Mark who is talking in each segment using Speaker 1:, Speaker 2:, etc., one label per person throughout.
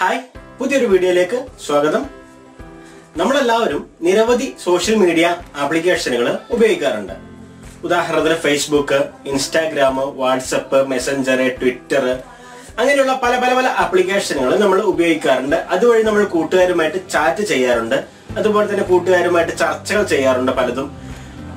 Speaker 1: Hi പുതിയൊരു വീഡിയോയിലേക്ക് സ്വാഗതം. നമ്മളെല്ലാവരും നിരവധി സോഷ്യൽ മീഡിയ ആപ്ലിക്കേഷനുകൾ ഉപയോഗിക്കാറുണ്ട്. ഉദാഹരണത്തിന് Facebook Instagram WhatsApp Messenger Twitter അങ്ങനെയുള്ള പല പല പല ആപ്ലിക്കേഷനുകൾ നമ്മൾ ഉപയോഗിക്കാറുണ്ട്. അതുവഴി നമ്മൾ കൂട്ടുകാരുമായിട്ട് ചാറ്റ് ചെയ്യാറുണ്ട്. അതുപോലെ തന്നെ കൂട്ടുകാരുമായിട്ട് ചർച്ചകൾ ചെയ്യാറുണ്ട് പലതും.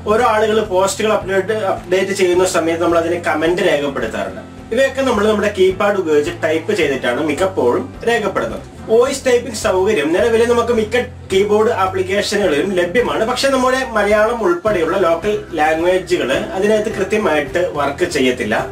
Speaker 1: ഓരോ ആളുകൾ പോസ്റ്റുകൾ അപ്ലോഡ് അപ്ഡേറ്റ് ചെയ്യുന്ന സമയത്ത് നമ്മൾ അതിനെ കമന്റ് രേഖപ്പെടുത്താറുണ്ട്. ഇവയൊക്കെ നമ്മൾ നമ്മുടെ കീപാഡ് ഉപയോഗിച്ച് ടൈപ്പ് ചെയ്തിട്ടാണ് മിക്കപ്പോഴും രേഖപ്പെടുന്നത്. വോയിസ് ടൈപ്പിംഗ് സൗകര്യം നിലവിൽ നമുക്ക് മിക്ക കീബോർഡ് ആപ്ലിക്കേഷനുകളിലും ലഭ്യമാണ്. പക്ഷെ നമ്മുടെ മലയാളം ഉൾപ്പെടെയുള്ള ലോക്കൽ ലാംഗ്വേജുകൾ അതിനകത്ത് കൃത്യമായിട്ട് വർക്ക് ചെയ്യത്തില്ല.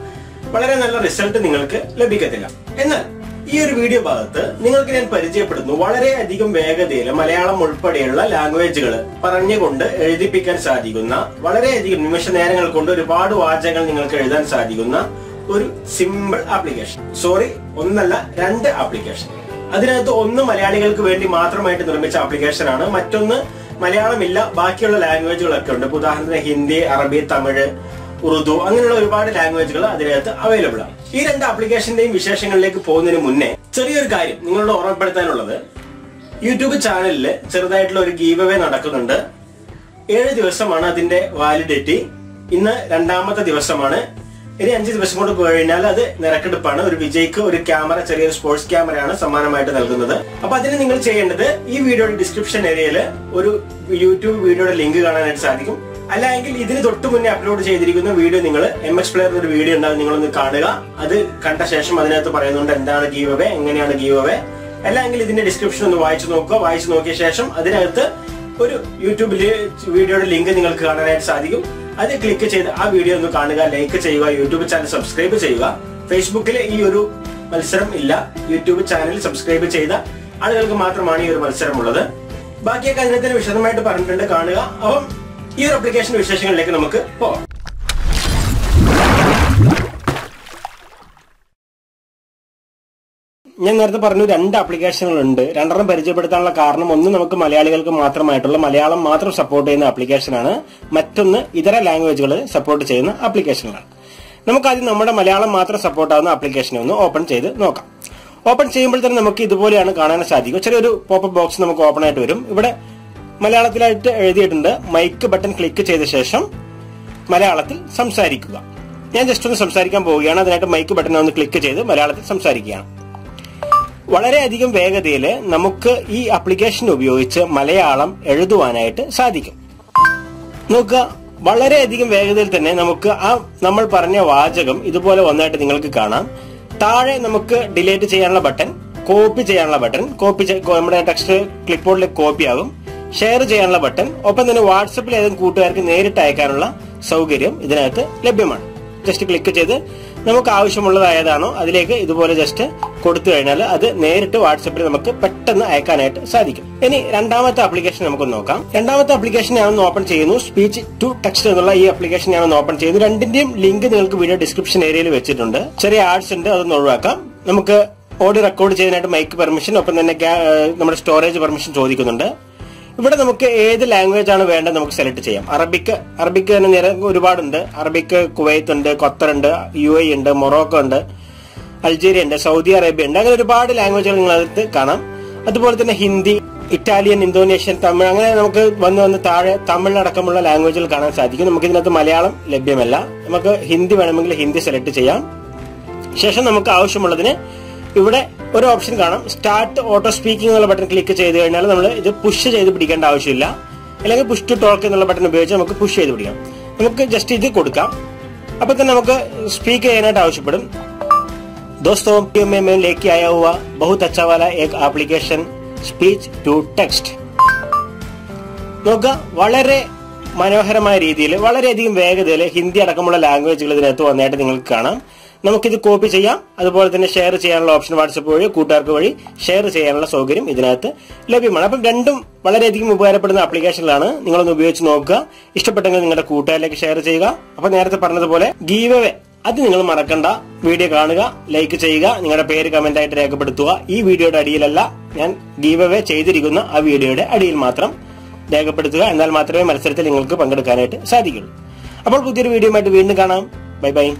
Speaker 1: വളരെ നല്ല റിസൾട്ട് നിങ്ങൾക്ക് ലഭിക്കത്തില്ല. എന്നാൽ ഈ ഒരു വീഡിയോ ഭാഗത്ത് നിങ്ങൾക്ക് ഞാൻ പരിചയപ്പെടുന്നു. വളരെയധികം വേഗതയിൽ മലയാളം ഉൾപ്പെടെയുള്ള ലാംഗ്വേജുകൾ പറഞ്ഞുകൊണ്ട് എഴുതിപ്പിക്കാൻ സാധിക്കുന്ന വളരെയധികം നിമിഷ നേരങ്ങൾ കൊണ്ട് ഒരുപാട് വാചകങ്ങൾ നിങ്ങൾക്ക് എഴുതാൻ സാധിക്കുന്ന ഒരു സിമ്പിൾ ആപ്ലിക്കേഷൻ സോറി ഒന്നല്ല രണ്ട് ആപ്ലിക്കേഷൻ അതിനകത്ത് ഒന്ന് മലയാളികൾക്ക് വേണ്ടി മാത്രമായിട്ട് നിർമ്മിച്ച ആപ്ലിക്കേഷൻ ആണ്. മറ്റൊന്ന് മലയാളമില്ല ബാക്കിയുള്ള ലാംഗ്വേജുകളൊക്കെ ഉണ്ട്. ഉദാഹരണത്തിന് ഹിന്ദി അറബി തമിഴ് ഉറുദു അങ്ങനെയുള്ള ഒരുപാട് ലാംഗ്വേജുകൾ അതിനകത്ത് അവൈലബിൾ ആണ്. ഈ രണ്ട് ആപ്ലിക്കേഷന്റെയും വിശേഷങ്ങളിലേക്ക് പോകുന്നതിന് മുന്നേ ചെറിയൊരു കാര്യം നിങ്ങളോട് ഓർമ്മപ്പെടുത്താനുള്ളത്. യൂട്യൂബ് ചാനലിൽ ചെറുതായിട്ടുള്ള ഒരു ഗീവ് അവേ നടക്കുന്നുണ്ട്. ഏഴ് ദിവസമാണ് അതിന്റെ വാലിഡിറ്റി ഇന്ന് രണ്ടാമത്തെ ദിവസമാണ്. ഇനി അഞ്ച് ദിവസം കൊണ്ട് പോയി കഴിഞ്ഞാൽ അത് നിരക്കെടുപ്പാണ്. ഒരു വിജയ്ക്ക് ഒരു ക്യാമറ ചെറിയൊരു സ്പോർട്സ് ക്യാമറയാണ് സമ്മാനമായിട്ട് നൽകുന്നത്. അപ്പൊ അതിന് നിങ്ങൾ ചെയ്യേണ്ടത് ഈ വീഡിയോയുടെ ഡിസ്ക്രിപ്ഷൻ ഏരിയയിൽ ഒരു യൂട്യൂബ് വീഡിയോയുടെ ലിങ്ക് കാണാനായിട്ട് സാധിക്കും. അല്ലെങ്കിൽ ഇതിന് തൊട്ട് മുന്നേ അപ്ലോഡ് ചെയ്തിരിക്കുന്ന വീഡിയോ നിങ്ങൾ എം എക്സ് പ്ലെയർ ഒരു വീഡിയോ ഉണ്ടാവും നിങ്ങളൊന്ന് കാണുക. അത് കണ്ട ശേഷം അതിനകത്ത് പറയുന്നുണ്ട് എന്താണ് ഗീവ് അവേ എങ്ങനെയാണ് ഗീവ് അവേ അല്ലെങ്കിൽ ഇതിന്റെ ഡിസ്ക്രിപ്ഷൻ ഒന്ന് വായിച്ചു നോക്കുക. വായിച്ചു നോക്കിയ ശേഷം അതിനകത്ത് ഒരു യൂട്യൂബിൽ വീഡിയോയുടെ ലിങ്ക് നിങ്ങൾക്ക് കാണാനായിട്ട് സാധിക്കും. അത് ക്ലിക്ക് ചെയ്ത് ആ വീഡിയോ ഒന്ന് കാണുക ലൈക്ക് ചെയ്യുക യൂട്യൂബ് ചാനൽ സബ്സ്ക്രൈബ് ചെയ്യുക. ഫേസ്ബുക്കിൽ ഈ ഒരു മത്സരം ഇല്ല. യൂട്യൂബ് ചാനൽ സബ്സ്ക്രൈബ് ചെയ്ത ആളുകൾക്ക് മാത്രമാണ് ഈ ഒരു മത്സരമുള്ളത്. ബാക്കിയൊക്കെ അതിനകത്ത് വിശദമായിട്ട് പറഞ്ഞിട്ടുണ്ട് കാണുക. അപ്പം ഈ ഒരു അപ്ലിക്കേഷൻ വിശേഷങ്ങളിലേക്ക് നമുക്ക് പോകാം ഞാൻ നേരത്തെ പറഞ്ഞു രണ്ട് ആപ്ലിക്കേഷനുകളുണ്ട് രണ്ടെണ്ണം പരിചയപ്പെടുത്താനുള്ള കാരണം ഒന്ന് നമുക്ക് മലയാളികൾക്ക് മാത്രമായിട്ടുള്ള മലയാളം മാത്രം സപ്പോർട്ട് ചെയ്യുന്ന ആപ്ലിക്കേഷനാണ് മറ്റൊന്ന് ഇതര ലാംഗ്വേജുകൾ സപ്പോർട്ട് ചെയ്യുന്ന ആപ്ലിക്കേഷനുകളാണ് നമുക്ക് ആദ്യം നമ്മുടെ മലയാളം മാത്രം സപ്പോർട്ടാവുന്ന ആപ്ലിക്കേഷൻ ഒന്ന് ഓപ്പൺ ചെയ്ത് നോക്കാം. ഓപ്പൺ ചെയ്യുമ്പോൾ തന്നെ നമുക്ക് ഇതുപോലെയാണ് കാണാൻ സാധിക്കും ചെറിയൊരു പോപ്പ് ബോക്സ് നമുക്ക് ഓപ്പൺ ആയിട്ട് വരും. ഇവിടെ മലയാളത്തിലായിട്ട് എഴുതിയിട്ടുണ്ട്. മൈക്ക് ബട്ടൺ ക്ലിക്ക് ചെയ്ത ശേഷം മലയാളത്തിൽ സംസാരിക്കുക. ഞാൻ ജസ്റ്റ് ഒന്ന് സംസാരിക്കാൻ പോവുകയാണ്. അതിനായിട്ട് മൈക്ക് ബട്ടൺ ഒന്ന് ക്ലിക്ക് ചെയ്ത് മലയാളത്തിൽ സംസാരിക്കുകയാണ്. വളരെയധികം വേഗതയിൽ നമുക്ക് ഈ ആപ്ലിക്കേഷൻ ഉപയോഗിച്ച് മലയാളം എഴുതുവാനായിട്ട് സാധിക്കും. നോക്കുക വളരെയധികം വേഗതയിൽ തന്നെ നമുക്ക് ആ നമ്മൾ പറഞ്ഞ വാചകം ഇതുപോലെ വന്നായിട്ട് നിങ്ങൾക്ക് കാണാം. താഴെ നമുക്ക് ഡിലീറ്റ് ചെയ്യാനുള്ള ബട്ടൺ കോപ്പി ചെയ്യാനുള്ള ബട്ടൺ കോപ്പി നമ്മുടെ ടെക്സ്റ്റ് ക്ലിപ്പ് ബോർഡിലേക്ക് കോപ്പി ആകും ഷെയർ ചെയ്യാനുള്ള ബട്ടൺ ഒപ്പം തന്നെ വാട്സപ്പിൽ ഏതെങ്കിലും കൂട്ടുകാർക്ക് നേരിട്ട് അയക്കാനുള്ള സൗകര്യം ഇതിനകത്ത് ലഭ്യമാണ്. ജസ്റ്റ് ക്ലിക്ക് ചെയ്ത് നമുക്ക് ആവശ്യമുള്ളതായതാണോ അതിലേക്ക് ഇതുപോലെ ജസ്റ്റ് കൊടുത്തു കഴിഞ്ഞാൽ അത് നേരിട്ട് വാട്സപ്പിൽ നമുക്ക് പെട്ടെന്ന് അയക്കാനായിട്ട് സാധിക്കും. ഇനി രണ്ടാമത്തെ ആപ്ലിക്കേഷൻ നമുക്ക് നോക്കാം. രണ്ടാമത്തെ ആപ്ലിക്കേഷൻ ഞാനൊന്ന് ഓപ്പൺ ചെയ്യുന്നു. സ്പീച്ച് ടു ടെക്സ്റ്റ് എന്നുള്ള ഈ ആപ്ലിക്കേഷൻ ഞാനൊന്ന് ഓപ്പൺ ചെയ്യുന്നു. രണ്ടിന്റെയും ലിങ്ക് നിങ്ങൾക്ക് വീഡിയോ ഡിസ്ക്രിപ്ഷൻ ഏരിയയിൽ വെച്ചിട്ടുണ്ട്. ചെറിയ ആഡ്സ് ഉണ്ട് അതൊന്ന് ഒഴിവാക്കാം. നമുക്ക് ഓഡിയോ റെക്കോർഡ് ചെയ്യാനായിട്ട് മൈക്ക് പെർമിഷൻ ഒപ്പം തന്നെ നമ്മുടെ സ്റ്റോറേജ് പെർമിഷൻ ചോദിക്കുന്നുണ്ട്. ഇവിടെ നമുക്ക് ഏത് ലാംഗ്വേജ് ആണ് വേണ്ടത് നമുക്ക് സെലക്ട് ചെയ്യാം. അറബിക്ക് അറബിക്ക് തന്നെ നിര ഒരുപാടുണ്ട്. അറബിക്ക് കുവൈത്ത് ഉണ്ട് ഖത്തർ ഉണ്ട് യു എ ഉണ്ട് മൊറോക്കോ ഉണ്ട് അൾജീരിയ ഉണ്ട് സൗദി അറേബ്യ ഉണ്ട്. അങ്ങനെ ഒരുപാട് ലാംഗ്വേജുകൾ നിങ്ങൾ അടുത്ത് കാണാം. അതുപോലെ തന്നെ ഹിന്ദി ഇറ്റാലിയൻ ഇന്തോനേഷ്യൻ തമിഴ് അങ്ങനെ നമുക്ക് വന്ന് വന്ന് താഴെ തമിഴിലടക്കമുള്ള ലാംഗ്വേജുകൾ കാണാൻ സാധിക്കും. നമുക്ക് ഇതിനകത്ത് മലയാളം ലഭ്യമല്ല. നമുക്ക് ഹിന്ദി വേണമെങ്കിൽ ഹിന്ദി സെലക്ട് ചെയ്യാം. ശേഷം നമുക്ക് ആവശ്യമുള്ളതിന് ഇവിടെ ഒരു ഓപ്ഷൻ കാണാം സ്റ്റാർട്ട് ഓട്ടോ സ്പീക്കിംഗ് എന്നുള്ള ബട്ടൺ ക്ലിക്ക് ചെയ്ത് കഴിഞ്ഞാൽ നമ്മൾ ഇത് പുഷ് ചെയ്ത് പിടിക്കേണ്ട ആവശ്യമില്ല അല്ലെങ്കിൽ പുഷ് ടു ടോക്ക് എന്നുള്ള ബട്ടൺ ഉപയോഗിച്ച് നമുക്ക് പുഷ് ചെയ്ത് പിടിക്കാം നമുക്ക് ജസ്റ്റ് ഇത് കൊടുക്കാം അപ്പൊ തന്നെ നമുക്ക് സ്പീക്ക് ചെയ്യാനായിട്ട് ആവശ്യപ്പെടും दोस्तों में मैं लेके आया हुआ बहुत अच्छा वाला एक एप्लीकेशन സ്പീച്ച് ടു ടെക്സ്റ്റ് നോക്കുക വളരെ മനോഹരമായ രീതിയിൽ വളരെയധികം വേഗതയിൽ ഹിന്ദി അടക്കമുള്ള ലാംഗ്വേജുകൾ ഇതിനകത്ത് വന്നായിട്ട് നിങ്ങൾക്ക് കാണാം. നമുക്കിത് കോപ്പി ചെയ്യാം. അതുപോലെ തന്നെ ഷെയർ ചെയ്യാനുള്ള ഓപ്ഷൻ വാട്സപ്പ് വഴി കൂട്ടുകാർക്ക് വഴി ഷെയർ ചെയ്യാനുള്ള സൗകര്യം ഇതിനകത്ത് ലഭ്യമാണ്. അപ്പം രണ്ടും വളരെയധികം ഉപകാരപ്പെടുന്ന ആപ്ലിക്കേഷനിലാണ് നിങ്ങളൊന്ന് ഉപയോഗിച്ച് നോക്കുക. ഇഷ്ടപ്പെട്ടെങ്കിൽ നിങ്ങളുടെ കൂട്ടുകാരിലേക്ക് ഷെയർ ചെയ്യുക. അപ്പൊ നേരത്തെ പറഞ്ഞതുപോലെ ഗീവവേ അത് നിങ്ങൾ മറക്കണ്ട. വീഡിയോ കാണുക ലൈക്ക് ചെയ്യുക നിങ്ങളുടെ പേര് കമന്റ് ആയിട്ട് രേഖപ്പെടുത്തുക. ഈ വീഡിയോയുടെ അടിയിലല്ല ഞാൻ ഗീവവേ ചെയ്തിരിക്കുന്ന ആ വീഡിയോയുടെ അടിയിൽ മാത്രം രേഖപ്പെടുത്തുക. എന്നാൽ മാത്രമേ മത്സരത്തിൽ നിങ്ങൾക്ക് പങ്കെടുക്കാനായിട്ട് സാധിക്കുള്ളൂ അപ്പോൾ പുതിയൊരു വീഡിയോ ആയിട്ട് വീണ്ടും കാണാം. Bye bye.